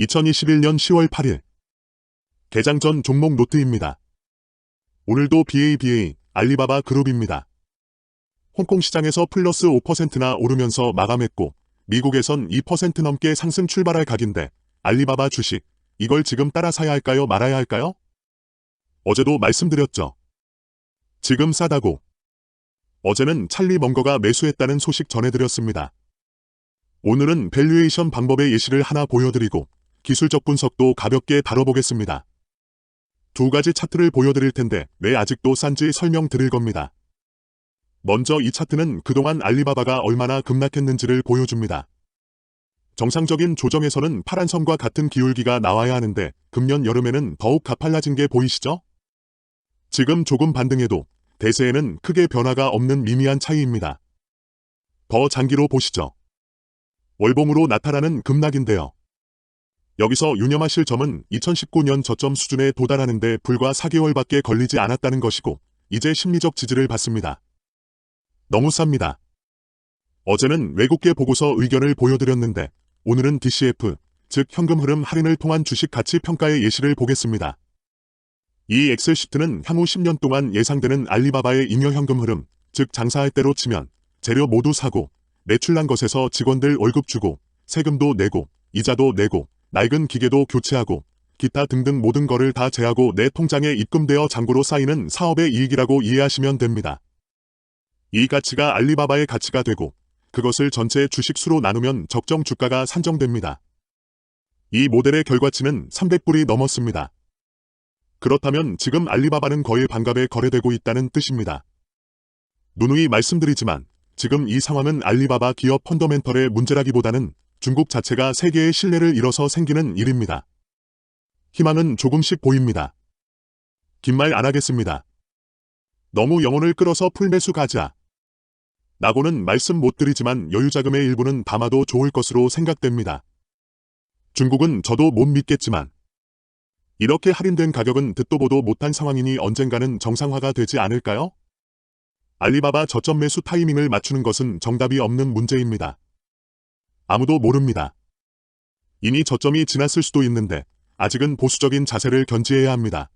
2021년 10월 8일 개장 전 종목 노트입니다. 오늘도 BABA 알리바바 그룹입니다. 홍콩 시장에서 플러스 5%나 오르면서 마감했고 미국에선 2% 넘게 상승 출발할 각인데 알리바바 주식 이걸 지금 따라 사야 할까요 말아야 할까요? 어제도 말씀드렸죠. 지금 싸다고. 어제는 찰리 멍거가 매수했다는 소식 전해드렸습니다. 오늘은 밸류에이션 방법의 예시를 하나 보여드리고 기술적 분석도 가볍게 다뤄보겠습니다. 두 가지 차트를 보여드릴 텐데 왜 아직도 싼지 설명드릴 겁니다. 먼저 이 차트는 그동안 알리바바가 얼마나 급락했는지를 보여줍니다. 정상적인 조정에서는 파란 선과 같은 기울기가 나와야 하는데 금년 여름에는 더욱 가팔라진 게 보이시죠? 지금 조금 반등해도 대세에는 크게 변화가 없는 미미한 차이입니다. 더 장기로 보시죠. 월봉으로 나타나는 급락인데요. 여기서 유념하실 점은 2019년 저점 수준에 도달하는 데 불과 4개월밖에 걸리지 않았다는 것이고 이제 심리적 지지를 받습니다. 너무 쌉니다. 어제는 외국계 보고서 의견을 보여드렸는데 오늘은 DCF, 즉 현금 흐름 할인을 통한 주식 가치 평가의 예시를 보겠습니다. 이 엑셀 시트는 향후 10년 동안 예상되는 알리바바의 잉여 현금 흐름, 즉 장사할 때로 치면 재료 모두 사고 매출난 것에서 직원들 월급 주고 세금도 내고 이자도 내고 낡은 기계도 교체하고 기타 등등 모든 거를 다 제하고 내 통장에 입금되어 잔고로 쌓이는 사업의 이익이라고 이해하시면 됩니다. 이 가치가 알리바바의 가치가 되고 그것을 전체 주식수로 나누면 적정 주가가 산정됩니다. 이 모델의 결과치는 300불이 넘었습니다. 그렇다면 지금 알리바바는 거의 반값에 거래되고 있다는 뜻입니다. 누누이 말씀드리지만 지금 이 상황은 알리바바 기업 펀더멘털의 문제라기보다는 중국 자체가 세계의 신뢰를 잃어서 생기는 일입니다. 희망은 조금씩 보입니다. 긴 말 안 하겠습니다. 너무 영혼을 끌어서 풀매수 가자. 나고는 말씀 못 드리지만 여유자금의 일부는 담아도 좋을 것으로 생각됩니다. 중국은 저도 못 믿겠지만 이렇게 할인된 가격은 듣도 보도 못한 상황이니 언젠가는 정상화가 되지 않을까요? 알리바바 저점 매수 타이밍을 맞추는 것은 정답이 없는 문제입니다. 아무도 모릅니다. 이미 저점이 지났을 수도 있는데 아직은 보수적인 자세를 견지해야 합니다.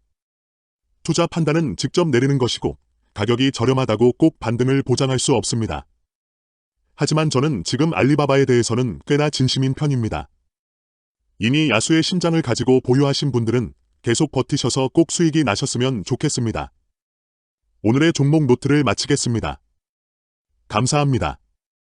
투자 판단은 직접 내리는 것이고 가격이 저렴하다고 꼭 반등을 보장할 수 없습니다. 하지만 저는 지금 알리바바에 대해서는 꽤나 진심인 편입니다. 이미 야수의 심장을 가지고 보유하신 분들은 계속 버티셔서 꼭 수익이 나셨으면 좋겠습니다. 오늘의 종목 노트를 마치겠습니다. 감사합니다.